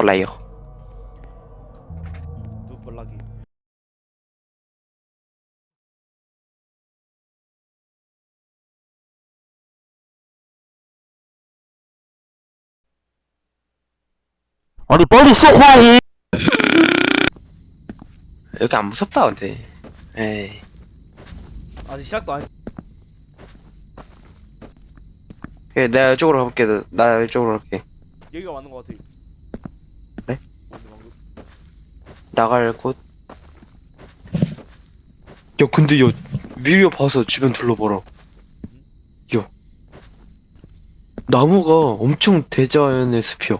플라이어. 아니 빨리 쏘고. 여기 안 무섭다 근데. 에이. 아직 시작도 안 예, 내가 이쪽으로 가볼게. 너- 나 이쪽으로 갈게. 여기가 맞는 것 같아 그래? 맞네, 방금. 나갈 곳. 야 근데 야 미리어 봐서 주변 둘러봐라. 야 나무가 엄청 대자연의 숲이야.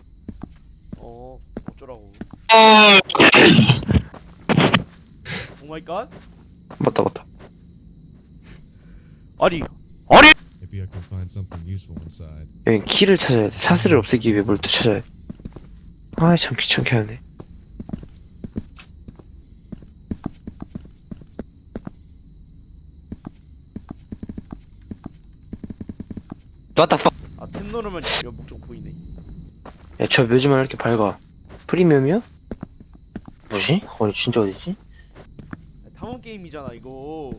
어 어쩌라고 오마이갓 맞다 맞다. 아니 Maybe I can find something useful inside. 여긴 키를 찾아야 돼. 사슬을 없애기 위해 뭘 또 찾아야 돼. 아참 귀찮게 하네. What the fuck? 아템 누르면 연목 좀 보이네 야, 저 묘지만 이렇게 밝아. 프리미엄이야? 뭐지? 아니, 진짜 어디지? 아, 탐험 게임이잖아 이거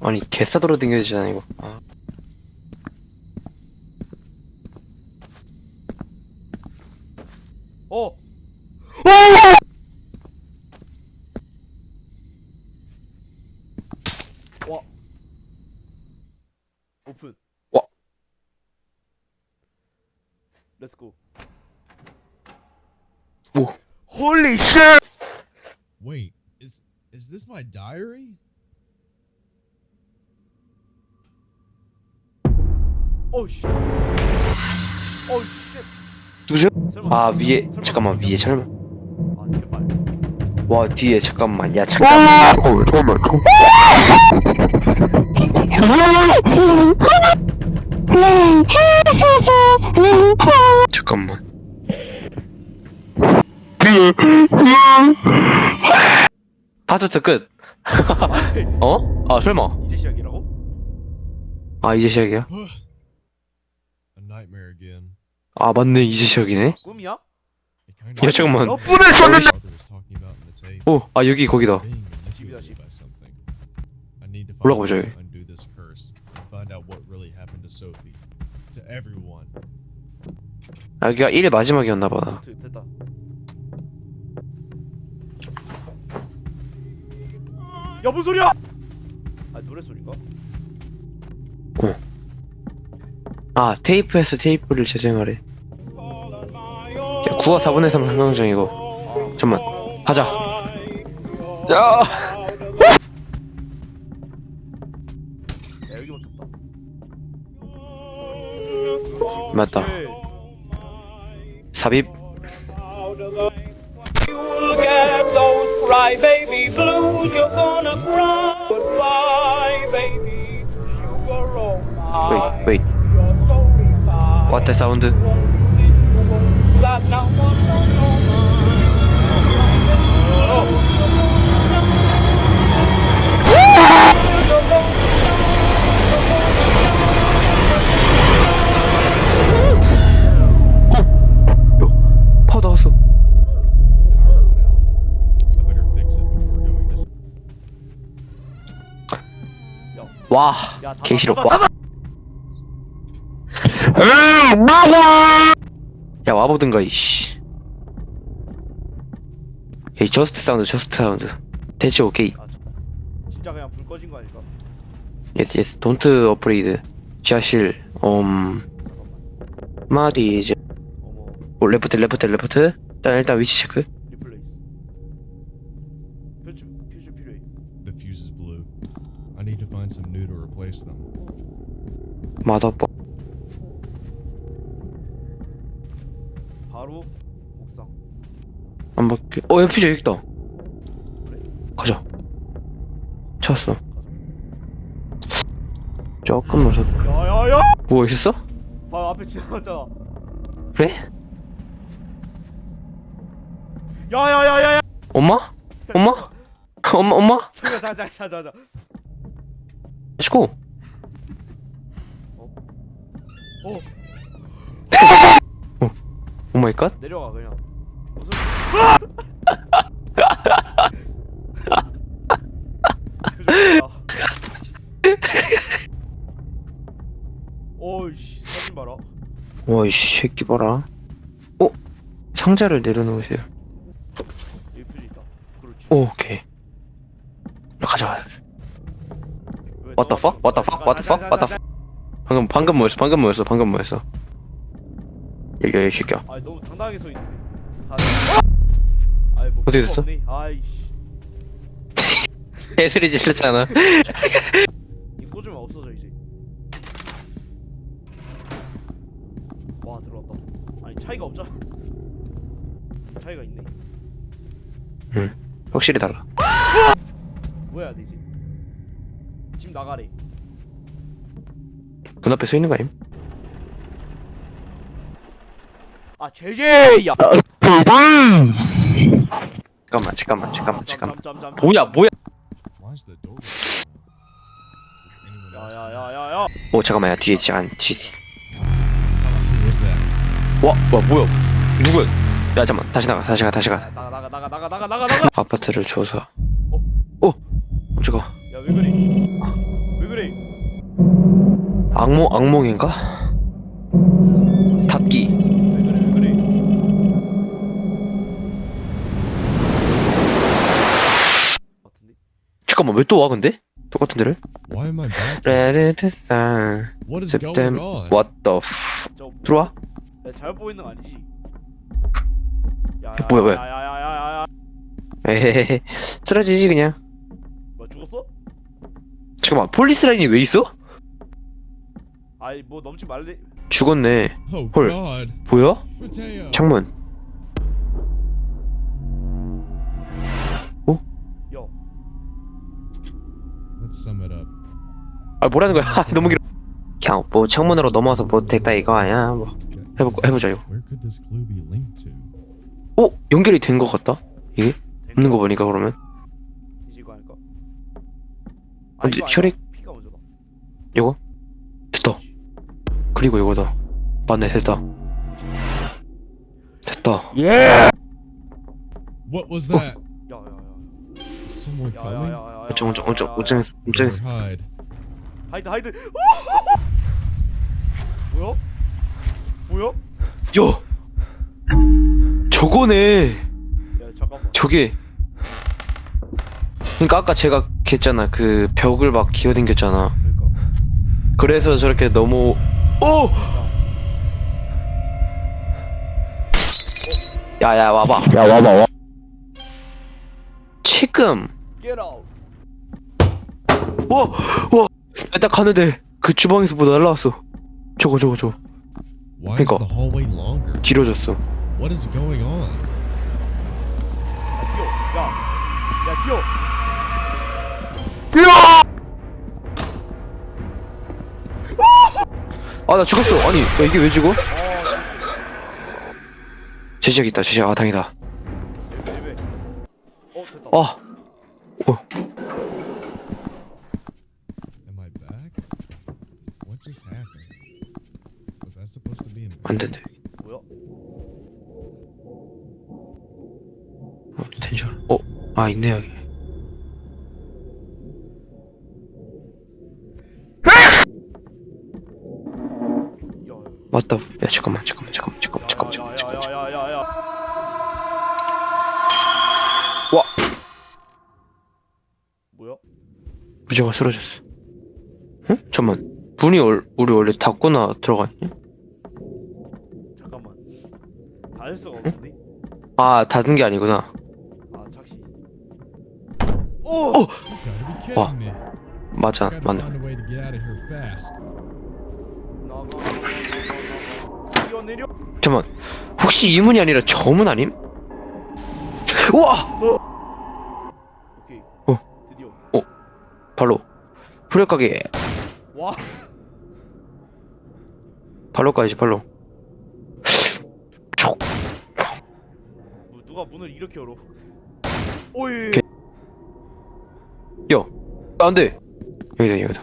아니, 개싸돌아 댕겨지잖아, 이거. 아. 어 와. 오픈. 와. 렛츠고. 오. 홀리 쉣! Wait, is is this my diary? 오 씨. 오 쉣. 누구세요? 설마- 아, 위에, 설마 잠깐만, 위에 설마. 아 제발. 와, 뒤에, 잠깐만, 야, 잠깐만. 어, 잠깐만. 잠깐만. 하드트 끝. 어? 아, 설마. 이제 시작이라고? 아, 이제 시작이야? A nightmare again. 아, 맞네, 이제 시작이네. 꿈이야? 야, 잠깐만. 몇 분을 썼는데? was talking about in the tape. 오, 아, 여기, 거기다. Being manipulated by something. I need to find 올라가 보자, 여기. to undo this curse and find out what really happened to Sophie. To everyone. 아, 여기가 1의 마지막이었나봐. 드- 됐다. 야, 뭔 소리야? 아, 노래 소리인가? 아, 테이프에서 테이프를 재생하래. 야, 9화 4분의 3 상강장 이거. 잠만, 가자. 야! 야, 맞다. 네. 삽입. You'll get those crybaby blues. 와. 닫아, 와. 야, 와보든가, 이씨. 이 저스트 사운드, 저스트 사운드. 대체 오케이. 아, 저- 진짜 그냥 불 꺼진 거 아닐까? 예스, 예스. 돈트 어프레이드. 지하실. 음. 마디 이제. 오, 레프트, 레프트, 레프트. 일단, 일단 위치 체크. 퓨즈, 퓨즈 필요해. The fuses blew. I need to find some new to replace them. 마더버. 바로 옥상. 안 바뀌. 어, 피자 여기 있다. 가자. 찾았어. 조금 무섭. 야야야! 뭐 있었어? 봐 앞에 지나갔잖아. 그래? 야야야야야! 엄마? 엄마? 엄마, 엄마? 잠깐 잠깐. 렛츠고. 어? 어, 오마이 갓 내려가 그냥. 무슨? 오이씨 사진 봐라. 와 이 새끼 봐라 어? 상자를 내려놓으세요 여기 표지 있다. 그렇지. 오케이 가자 왜 What the 너- fuck? What the fuck? What the fuck? What the fuck? 방금 방금 뭐였어 방금 뭐였어 방금 뭐였어 여기 여기 새끼야 아니 너무 당당하게 서 있는데. 다- 아이 뭐 어떻게 됐어? 없네. 아이씨. 개소리 질렀잖아 이거 꽂으면 없어져 이제. 와 들어왔다. 아니 차이가 없잖아. 차이가 있네. 확실히 달라 뭐 해야 되지? 집 나가래. 문 앞에 서 있는 거 아님? 아 제제 야. 잠깐만 잠깐만 잠깐만 잠깐만 짬짬짬짬. 뭐야 뭐야 Why is the door? Anyone else? 야야야야야. 오 잠깐만 야 뒤에 잠깐 뒤 Who is that? 와, 와 뭐야 누구야 야 잠깐만 다시 나가 다시 가 다시 가 나가 나가 나가 나가 나가 나가 나가. 아파트를 줘서 어? 오 깜짝아 야왜 그래? 왜 그래? 악몽 악몽인가? 닫기? 잠깐만 왜 또 와 근데? 똑같은 데를? Why am I back? 레드산 What is going on? What the f 저 들어와? 야, 잘못 보고 있는 거 아니지? 야, 뭐야, 뭐야? 에헤헤 쓰러지지 그냥 뭐 죽었어? 잠깐만 폴리스 라인이 왜 있어? 아이 뭐 넘지 말래. 죽었네 Oh 헐. God, 뭐야? Mateo. 창문 야, Let's sum it up. 아 뭐라는 거야 아, 너무 길어 그냥 뭐 창문으로 넘어와서 뭐 됐다 이거 아니야 뭐 해보, 해보자 이거 Where could this clue be linked to? 오 연결이 된거 같다 된 없는 거 보니까 그러면 이거 아닐까? 근데 이거 아니야. 혈액 피가 먼저다. 이거 그리고 이거다 맞네 됐다 됐다 What was that? 야야야. Someone coming? 엄청 엄청 엄청 엄청 엄청 Better hide. 하이드 하이드. 뭐야? 뭐야? 야 저거네 야 잠깐만. 저게 그러니까 아까 제가 했잖아 그 벽을 막 기어댕겼잖아 그러니까. 그래서 저렇게 너무 오 야야 와봐 야 와봐 와 지금 Get out. 와와 딱 가는데 그 주방에서 뭐 날라왔어 저거 저거 저거 longer? 길어졌어 What is going on? 야 튀어. 야. 아 나 죽었어 아니 야, 이게 왜 죽어? 어. 제시약 있다 제시약 아 다행이다. 어 be in? 안 된대 뭐야? 어, 텐션 어아 있네 여기 왔다 야 잠깐만 잠깐만 잠깐만 잠깐만 잠깐만 잠깐만 잠깐만 야야야야야. 와 뭐야? 부자가 쓰러졌어 응? 잠깐만 문이 얼, 우리 원래 닫거나 들어갔냐? 잠깐만. 다할 수가 없는데? 아 닫은 게 아니구나 아 착시. 오! 어! You gotta be Wow. kidding me. 맞아 Gotta 맞네 find a way to get out of here fast. 나가. 잠깐만 혹시 이 문이 아니라 저 문 아님? 우와! 오케이. 어. 드디어. 발로 후려가게 와. 발로 가야지 발로 촉 뭐, 누가 문을 이렇게 열어? 오이. 오케이. 야 안돼 여기다 여기다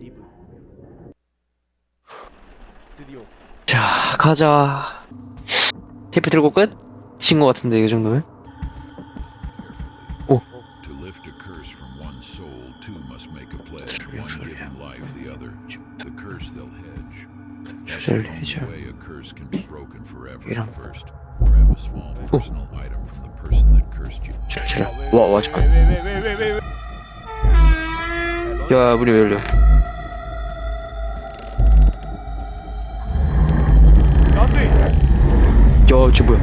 리브. 드디어. 자 가자 테이프 들고 끝? 친거 같은데 이 정도면? To lift a curse from one soul, two must make a pledge, one giving life, the other. The curse they'll hedge. That's the 주제를 only 해줘 way a curse can be broken forever. 이런. First, grab a small personal item from the person that cursed you. 지랄 지랄 와와 잠깐 야 문이 왜 열려 Yo, çıbı.